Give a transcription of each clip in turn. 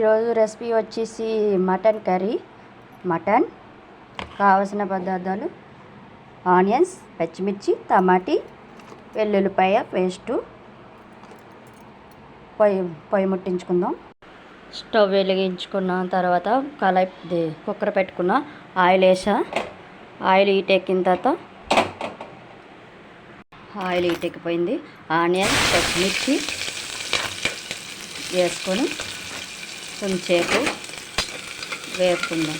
ఈరోజు రెసిపీ వచ్చేసి mutton curry. Mutton కావలసిన పదార్థాలు ఆనియన్స్ పచ్చిమిర్చి టమాటీ వెల్లుల్లిపాయ పేస్టు. పొయ్యి పొయ్యి ముట్టించుకుందాం. స్టవ్ వెలిగించుకున్న తర్వాత కళాయి కుక్కర్ పెట్టుకున్న ఆయిల్ వేసా. ఆయిల్ హీట్ ఎక్కిన తర్వాత ఆయిల్ హీట్ ఎక్కిపోయింది. ఆనియన్ పచ్చిమిర్చి వేసుకొని కొంచెంసేపు వేపుకుందాం.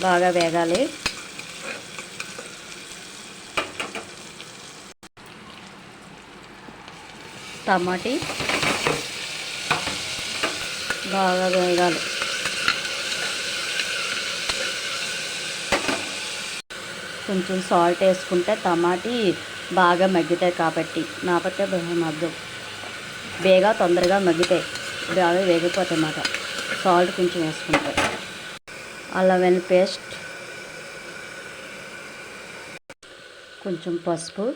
బాగా వేగాలి. టమాటీ బాగా వేగాలి. కొంచెం సాల్ట్ వేసుకుంటే టమాటీ బాగా మగ్గుతాయి కాబట్టి నాపతే మగ్గు బేగా తొందరగా మగ్గుతాయి బాగా వేగిపోతాయి అన్నమాట. సాల్ట్ కొంచెం వేసుకుంటాయి అల్లం వెల్లుల్లి పేస్ట్. కొంచెం పసుపు.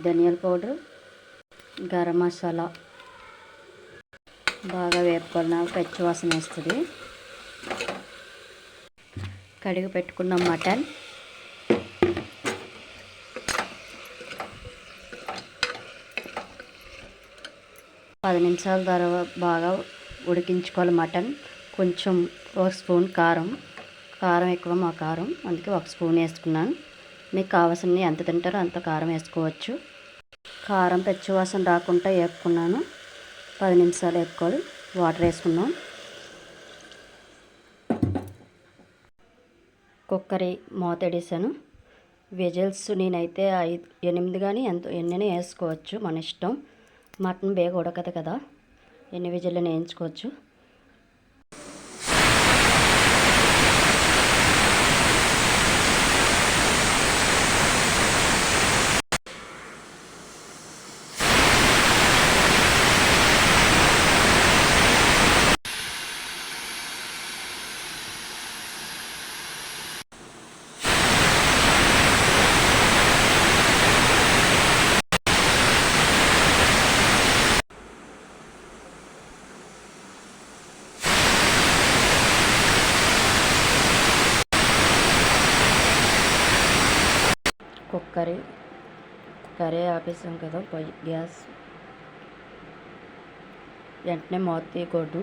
ధనియాల పౌడర్. గరం మసాలా. బాగా వేపుకున్న పచ్చి వాసన వేస్తుంది. కడిగి పెట్టుకున్న మటన్. పది నిమిషాల తర్వాత బాగా ఉడికించుకోవాలి మటన్. కొంచెం ఒక స్పూన్ కారం. కారం ఎక్కువ మా కారం. అందుకే ఒక స్పూన్ వేసుకున్నాను. మీకు కావాల్సినవి ఎంత తింటారో అంత కారం వేసుకోవచ్చు. కారం పెచ్చవాసన రాకుండా వేపుకున్నాను. పది నిమిషాలు వేపుకోవాలి. వాటర్ వేసుకున్నాం కుక్కరి మూత వేసాను విజిల్స్ నేనైతే ఐదు ఎనిమిది కానీ ఎంత ఎన్నైనా వేసుకోవచ్చు మన ఇష్టం. మటన్ బేగ ఉడకదు కదా. ఎన్ని విజిల్ని వేయించుకోవచ్చు కుక్కరి కర్రీ ఆపేసాం కదా పొయ్యి గ్యాస్. వెంటనే మూత తీయకూడదు.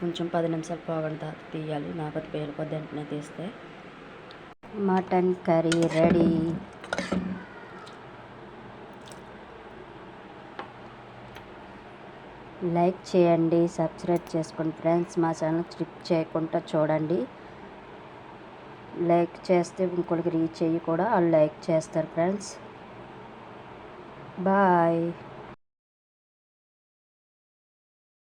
కొంచెం పది నిమిషాలు పోగొని తర్వాత తీయాలి. నాకది పేలిపోద్ది వెంటనే తీస్తే. Mutton curry ready. లైక్ చేయండి సబ్స్క్రైబ్ చేసుకోండి. ఫ్రెండ్స్ మా ఛానల్ స్కిప్ చేయకుండా చూడండి. లైక్ చేస్తే ఇంకొకరికి రీచ్ అయ్యి కూడా వాళ్ళు లైక్ చేస్తారు ఫ్రెండ్స్. బాయ్.